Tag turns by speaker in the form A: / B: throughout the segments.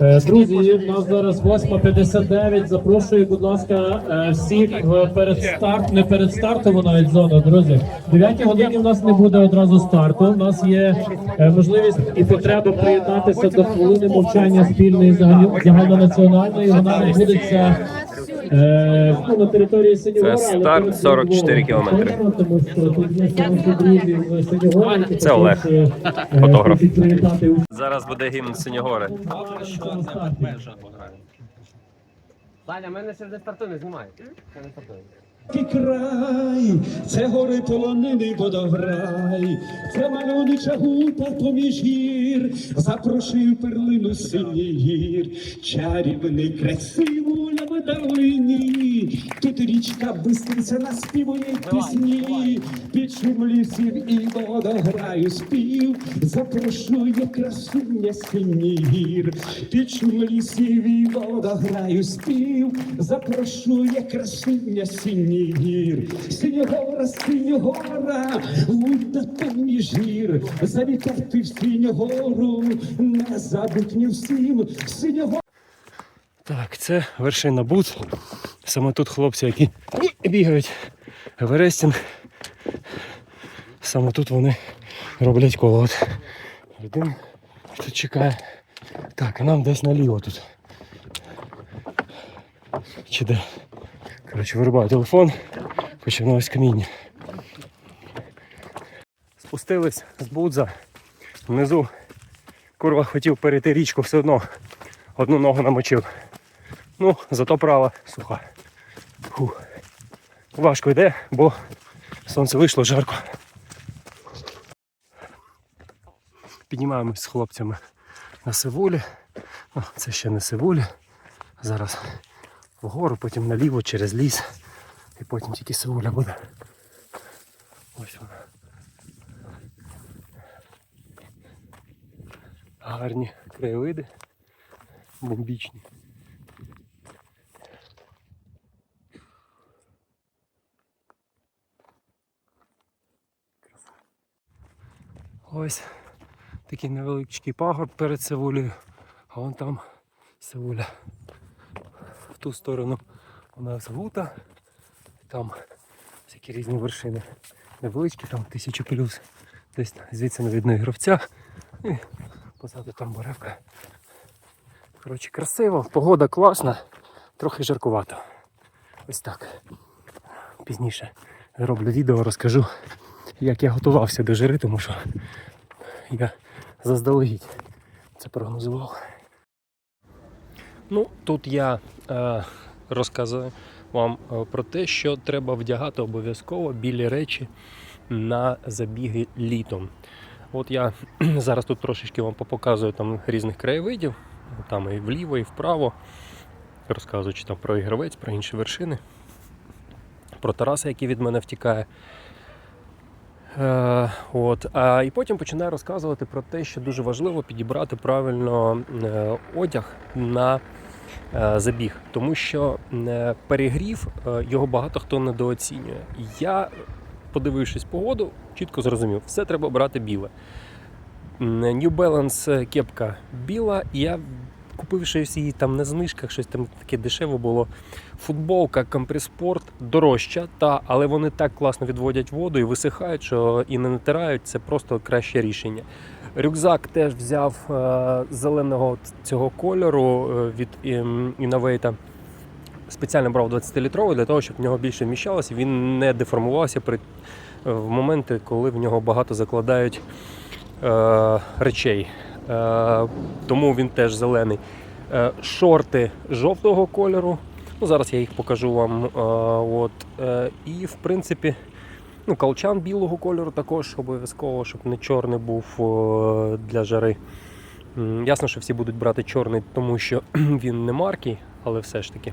A: Е, Друзі, у нас зараз 8.59. Запрошую, будь ласка, е, всіх в передстарт, не передстартову навіть зону, друзі. В 9 годині у нас не буде одразу старту. У нас є е, можливість і потреба приєднатися до хвилини мовчання спільної загально- загальнонаціональної. Вона відбудеться на території.
B: Це старт 44 кілометри. Це Олег,
A: е,
B: фотограф. Зараз буде гімн Синьогори.
C: Саня, мене ще не стартує, не.
D: І край, це гори полонини водограй, це мальовнича гута поміж гір, запрошую перлину синій гір, чарівний красиву долині, тут річка бистриця наспівує пісні, під шум лісів і водограю спів, запрошую красуня синій гір, під шум лісів і водограю спів, запрошує красуня синій гір, синьогора, синьогора, уйда поміж гір, завітати в синьогору, незабутню всім, синьогора.
E: Так, це вершина Бут. Саме тут хлопці, які бігають Еверестінг. Саме тут вони роблять коло. От людина тут чекає. Так, а нам десь наліво тут. Чи де? Коротше, вирубаю телефон, починалось каміння. Спустились з Будза. Внизу курва хотів перейти річку все одно. Одну ногу намочив. Ну, зато права суха. Фу. Важко йде, бо сонце вийшло жарко. Піднімаємось з хлопцями на Сивулі. Ну, це ще не Сивулі. Зараз вгору, потім наліво через ліс. І потім тільки Сивуля буде. Ось вона. Гарні краєвиди. Бомбічні. Ось такий невеличкий пагорб перед Севулею, а вон там Севуля. В ту сторону у нас гута, там всякі різні вершини. Невеличкі, там тисячу плюс. Десь звідси не видно і гравця. І позаду там боревка. Коротше, красиво, погода класна, трохи жаркувато. Ось так. Пізніше зроблю відео, розкажу, як я готувався до жири, тому що я заздалегідь це прогнозував. Ну, тут я е, розказую вам е, про те, що треба вдягати обов'язково білі речі на забіги літом. От я зараз тут трошечки вам попоказую там різних краєвидів, там і вліво, і вправо, розказуючи там про ігровець, про інші вершини, про Тараса, який від мене втікає. Е, от, і потім починаю розказувати про те, що дуже важливо підібрати правильно е, одяг на е, забіг, тому що перегрів його багато хто недооцінює. Я, подивившись погоду, чітко зрозумів, все треба брати біле. New Balance кепка біла, я купив її там на знижках, щось там таке дешеве було. Футболка компреспорт дорожча, та, але вони так класно відводять воду і висихають, що і не натирають, це просто краще рішення. Рюкзак теж взяв е, зеленого цього кольору е, від ем, Innovate. Спеціально брав 20-літровий для того, щоб в нього більше вміщалося, він не деформувався при, е, в моменти, коли в нього багато закладають е, речей. Е, тому він теж зелений. Е, шорти жовтого кольору. Ну, зараз я їх покажу вам. Е, от, і в принципі, ну, калчан білого кольору також обов'язково, щоб не чорний був для жари. Ясно, що всі будуть брати чорний, тому що він не маркий, але все ж таки.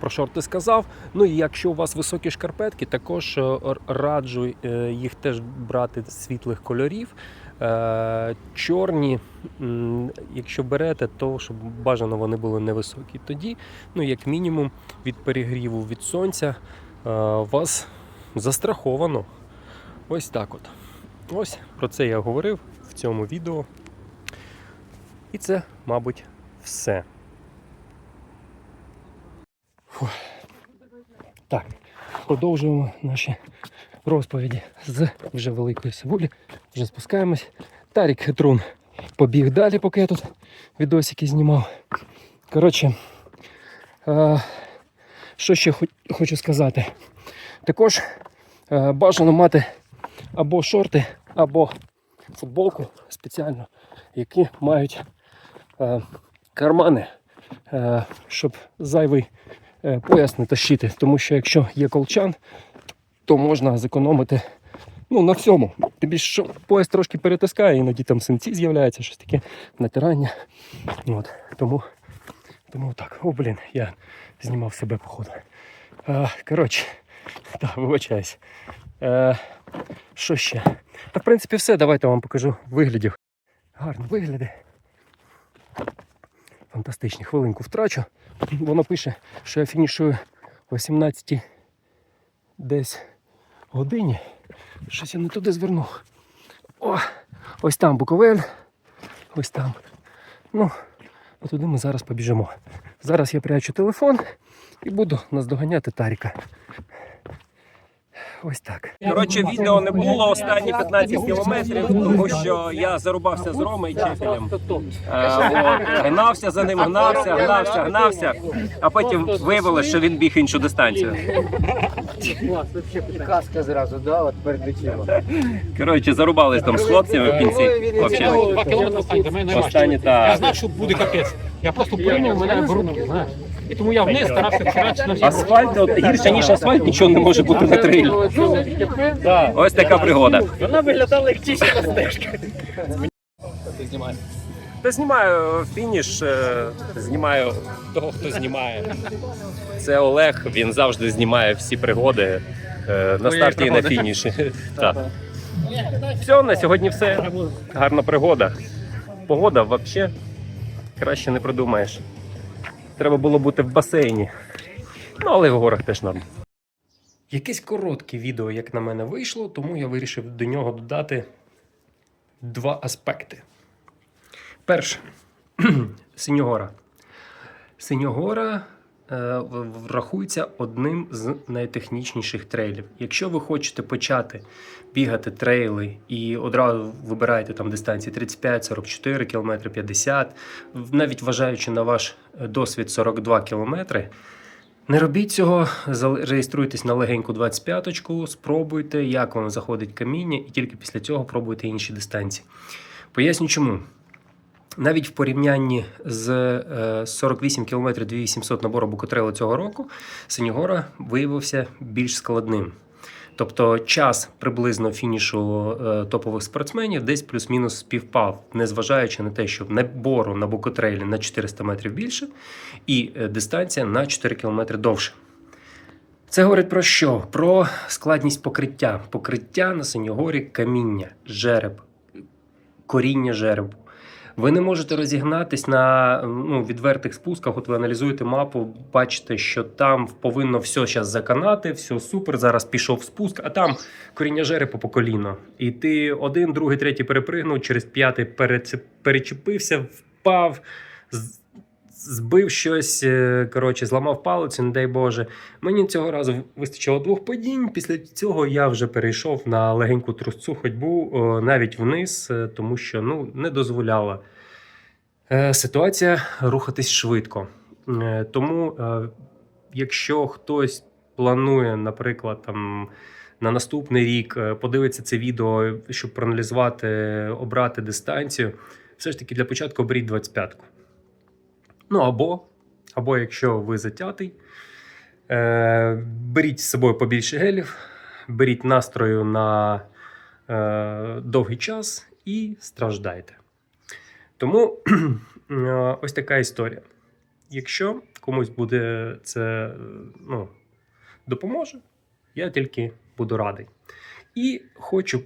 E: Про шорти сказав. Ну і якщо у вас високі шкарпетки, також раджу їх теж брати світлих кольорів. Е, Чорні, якщо берете, то щоб бажано вони були невисокі. Тоді, ну як мінімум, від перегріву від сонця е, вас застраховано. Ось так от. Ось про це я говорив в цьому відео. І це, мабуть, все. Фу. Так, продовжуємо наші розповіді з вже великої сивулі. Вже спускаємось. Тарік Хитрун побіг далі, поки я тут відосики знімав. Коротше, е, що ще хочу сказати? Також е, бажано мати або шорти, або футболку спеціально, які мають е, кармани, е, щоб зайвий пояс не тащити. Тому що якщо є колчан, то можна зекономити ну, на всьому. Тобі що пояс трошки перетискає, іноді там синці з'являються, щось таке, натирання. От, тому, тому так. О, блін, я знімав себе походу. А, коротше, так, вибачаюсь. Е, що ще? Та, в принципі, все. Давайте вам покажу виглядів. Гарні вигляди. Фантастичні. Хвилинку втрачу. Воно пише, що я фінішую о 18 десь годині. Щось я не туди звернув. О, ось там Буковель. Ось там. Ну, туди ми зараз побіжимо. Зараз я прячу телефон і буду наздоганяти Таріка. Ось так.
F: Коротше, відео не було останні 15 кілометрів, тому що я зарубався з Роми і Чефелем. Е, Гнався за ним, гнався, гнався, гнався, а потім виявилося, що він біг іншу дистанцію.
C: Каска зразу, да, от перед очима.
F: Коротше, зарубались там з хлопцями в кінці. Вообще. Останні
G: Я
F: та
G: знав, що буде капець. Я просто прийняв, мене обрунув, знаєш. І тому я вниз старався вчорачі на всі
F: асфальт, от гірше ніж асфальт, нічого не може бути на трейлі. Ось така пригода.
G: Вона виглядала як чищена стежка.
F: Та знімаю фініш, е, знімаю того, хто знімає. Це Олег, він завжди знімає всі пригоди е, на старті і на фініші. Так. Все, на сьогодні все. Гарна пригода. Погода взагалі краще не придумаєш. Треба було бути в басейні. Ну, але в горах теж норм.
E: Якесь коротке відео, як на мене, вийшло, тому я вирішив до нього додати два аспекти. Перше, Синьогора. Синьогора е, в- в- рахується одним з найтехнічніших трейлів. Якщо ви хочете почати бігати трейли і одразу вибираєте там дистанції 35, 44 км, 50, в- навіть вважаючи на ваш досвід 42 кілометри, не робіть цього, зал- реєструйтесь на легеньку 25-ку, спробуйте, як вам заходить каміння, і тільки після цього пробуйте інші дистанції. Поясню чому. Навіть в порівнянні з е, 48 км 2800 набору Букотрела цього року, Синігора виявився більш складним. Тобто час приблизно фінішу е, топових спортсменів десь плюс-мінус співпав, незважаючи на те, що набору на Букотрейлі на 400 метрів більше, і е, дистанція на 4 км довше. Це говорить про що? Про складність покриття. Покриття на Синьогорі каміння, жереб, коріння жеребу. Ви не можете розігнатись на ну, відвертих спусках. От ви аналізуєте мапу, бачите, що там повинно все зараз заканати, все супер. Зараз пішов спуск, а там коріння жерепу по коліно. І ти один, другий, третій перепригнув, через п'ятий перечепився, впав, збив щось, е, коротше, зламав палицю, не дай Боже. Мені цього разу вистачило двох падінь. Після цього я вже перейшов на легеньку трусцу ходьбу навіть вниз, е, тому що ну, не дозволяла е, ситуація рухатись швидко. Е, Тому, е, якщо хтось планує, наприклад, там. На наступний рік е, подивиться це відео, щоб проаналізувати, обрати дистанцію. Все ж таки для початку оберіть 25-ку. Ну або, або якщо ви затятий, е, беріть з собою побільше гелів, беріть настрою на е, довгий час і страждайте. Тому е, ось така історія. Якщо комусь буде це ну, допоможе, я тільки буду радий. І хочу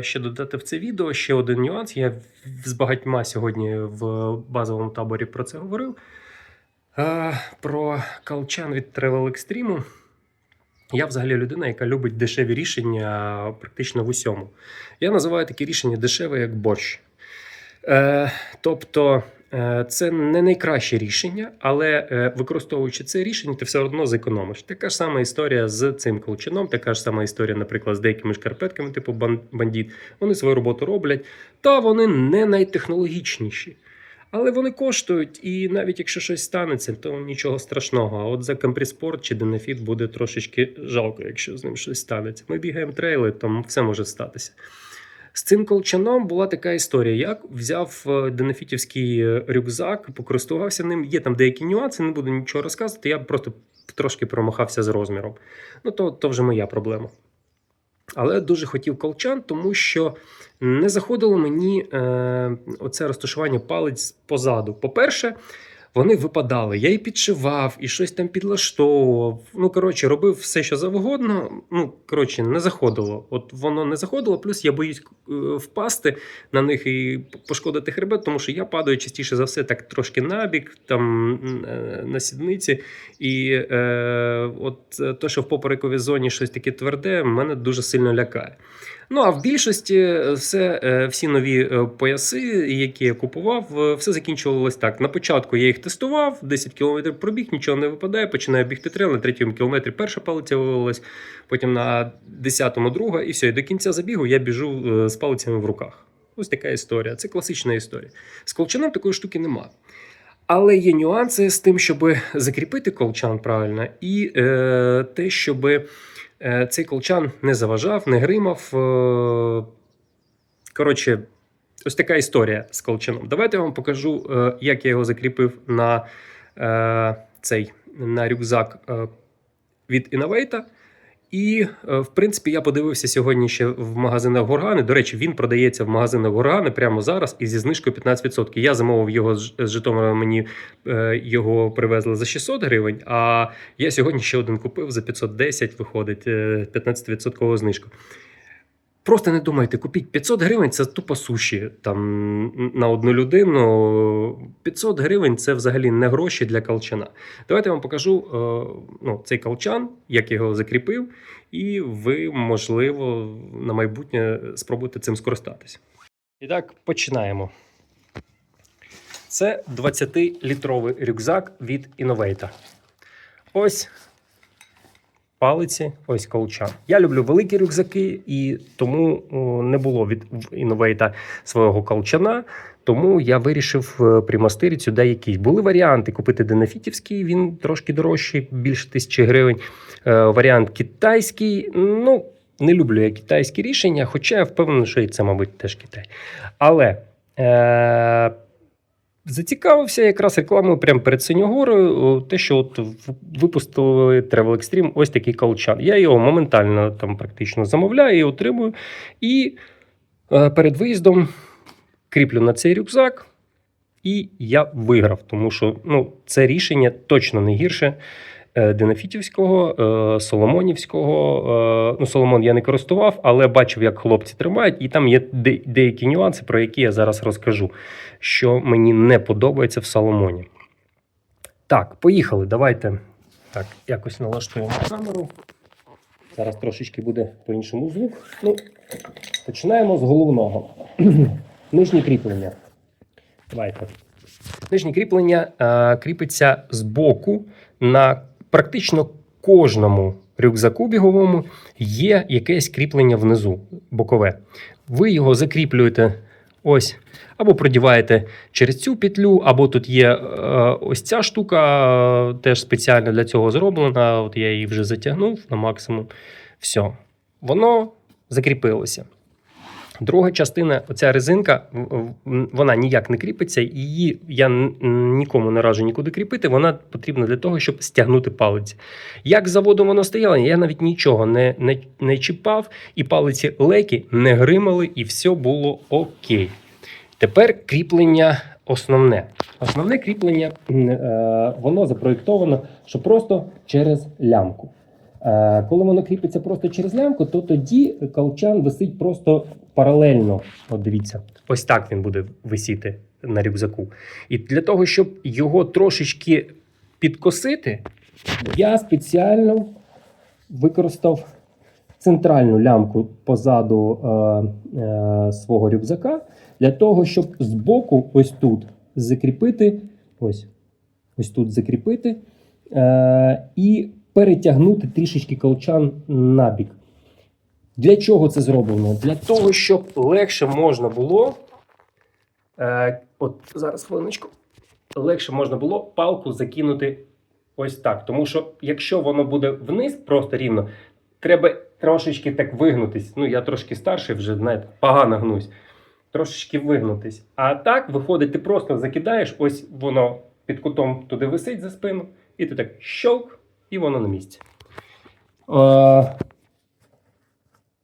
E: ще додати в це відео ще один нюанс. Я з багатьма сьогодні в базовому таборі про це говорив. Е, про калчан від Travel Extreme. Я взагалі людина, яка любить дешеві рішення практично в усьому. Я називаю такі рішення дешеве, як борщ. Е, тобто е, це не найкраще рішення, але е, використовуючи це рішення, ти все одно зекономиш. Така ж сама історія з цим колчаном, така ж сама історія, наприклад, з деякими шкарпетками, типу бан- бандіт. Вони свою роботу роблять, та вони не найтехнологічніші. Але вони коштують, і навіть якщо щось станеться, то нічого страшного. А от за компреспорт чи Денефіт буде трошечки жалко, якщо з ним щось станеться. Ми бігаємо трейли, там все може статися. З цим колчаном була така історія. Я взяв е, денефітівський е, рюкзак, покористувався ним. Є там деякі нюанси, не буду нічого розказувати. Я просто трошки промахався з розміром. Ну, то, то вже моя проблема. Але дуже хотів колчан, тому що не заходило мені е, оце розташування палець позаду. По-перше, вони випадали. Я і підшивав, і щось там підлаштовував. Ну, коротше, робив все, що завгодно. Ну, коротше, не заходило. От воно не заходило, плюс я боюсь е, впасти на них і пошкодити хребет, тому що я падаю частіше за все так трошки набік, там е, на сідниці. І е, от те, що в поперековій зоні щось таке тверде, мене дуже сильно лякає. Ну а в більшості е, все, всі нові пояси, які я купував, все закінчувалось так. На початку я їх тестував, 10 км пробіг, нічого не випадає, починаю бігти трейл, на третьому кілометрі перша палиця вивелась, потім на 10-му друга, і все. І до кінця забігу я біжу е, з палицями в руках. Ось така історія. Це класична історія. З колчаном такої штуки нема. Але є нюанси з тим, щоб закріпити колчан правильно, і е, те, щоб е, цей колчан не заважав, не гримав. Е, коротше, ось така історія з колчаном. Давайте я вам покажу, е, як я його закріпив на е, цей на рюкзак е, від Innovate. І, в принципі, я подивився сьогодні ще в магазинах Горгани. До речі, він продається в магазинах Горгани прямо зараз і зі знижкою 15%. Я замовив його з Житомира, мені його привезли за 600 гривень, а я сьогодні ще один купив за 510, виходить, е, 15% знижку. Просто не думайте, купіть 500 гривень це тупо суші там на одну людину. 500 гривень це взагалі не гроші для колчана. Давайте я вам покажу е, ну, цей колчан, як його закріпив, і ви, можливо, на майбутнє спробуйте цим скористатися. І так, починаємо. Це 20-літровий рюкзак від Innovate. Ось палиці, ось колчан. Я люблю великі рюкзаки, і тому не було від Innovate свого колчана. Тому я вирішив е, примастирити сюди якийсь. Були варіанти купити Денафітівський, він трошки дорожчий, більше тисячі гривень. Е, варіант китайський. Ну, не люблю я китайські рішення, хоча я впевнений, що і це, мабуть, теж Китай. Але е, зацікавився якраз рекламою прямо перед Синьогорою, те, що от випустили Travel Extreme ось такий колчан. Я його моментально там практично замовляю і отримую. І е, перед виїздом кріплю на цей рюкзак, і я виграв, тому що ну, це рішення точно не гірше. Е, Денафітівського, е, Соломонівського. Е, Ну, Соломон я не користував, але бачив, як хлопці тримають, і там є деякі нюанси, про які я зараз розкажу, що мені не подобається в Соломоні. Так, поїхали. Давайте так, якось налаштуємо камеру. Зараз трошечки буде по-іншому звук. Ну, починаємо з головного. Нижнє кріплення. Давайте. Нижнє кріплення е, кріпиться з боку на практично кожному рюкзаку біговому є якесь кріплення внизу, бокове. Ви його закріплюєте ось, або продіваєте через цю петлю, або тут є е, ось ця штука, е, теж спеціально для цього зроблена. От я її вже затягнув на максимум. Все. Воно закріпилося. Друга частина, оця резинка, вона ніяк не кріпиться, її я нікому не раджу нікуди кріпити. Вона потрібна для того, щоб стягнути палиці. Як з заводу воно стояло, я навіть нічого не, не, не чіпав, і палиці лекі не гримали, і все було окей. Тепер кріплення основне. Основне кріплення е, воно запроєктовано, що просто через лямку. Е, Коли воно кріпиться просто через лямку, то тоді колчан висить просто паралельно. От дивіться, ось так він буде висіти на рюкзаку. І для того, щоб його трошечки підкосити, я спеціально використав центральну лямку позаду е, е, свого рюкзака для того, щоб збоку, ось тут, закріпити, ось, ось тут закріпити е, і перетягнути трішечки колчан на бік. Для чого це зроблено? Для того, щоб легше можна було. Е, от зараз хвилиночку. Легше можна було палку закинути ось так. Тому що якщо воно буде вниз, просто рівно, треба трошечки так вигнутись. Ну, я трошки старший вже, знаєте, погано гнусь. Трошечки вигнутись. А так виходить, ти просто закидаєш, ось воно під кутом туди висить за спину, і ти так щолк, і воно на місці. Е,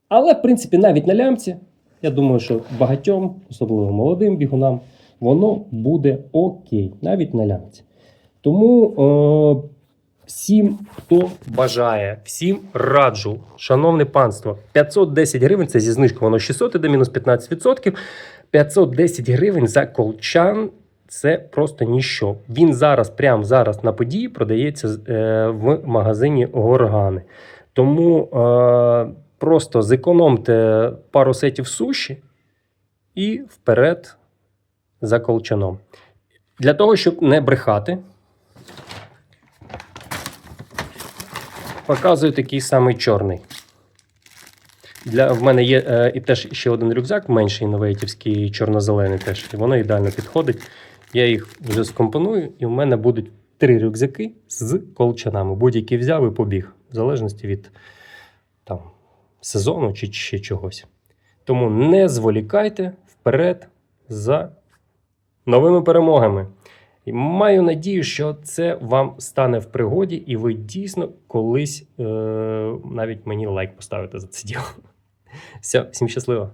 E: але, в принципі, навіть на лямці, я думаю, що багатьом, особливо молодим бігунам, воно буде окей, навіть на лямці. Тому е, всім, хто бажає, всім раджу, шановне панство, 510 гривень це зі знижкою, воно 600 іде мінус 15%. 510 гривень за колчан. Це просто ніщо. Він зараз, прямо зараз на події, продається е, в магазині Горгани. Тому е, просто зекономте пару сетів суші і вперед за колчаном. Для того, щоб не брехати, показую такий самий чорний. Для, в мене є е, і теж ще один рюкзак, менший новейтівський, чорно-зелений теж. І воно ідеально підходить. Я їх вже скомпоную, і в мене будуть три рюкзаки з колчанами. Будь-який взяв і побіг, в залежності від там, сезону чи ще чогось. Тому не зволікайте вперед за новими перемогами. І маю надію, що це вам стане в пригоді, і ви дійсно колись е- навіть мені лайк поставите за це діло. Все, всім щасливо!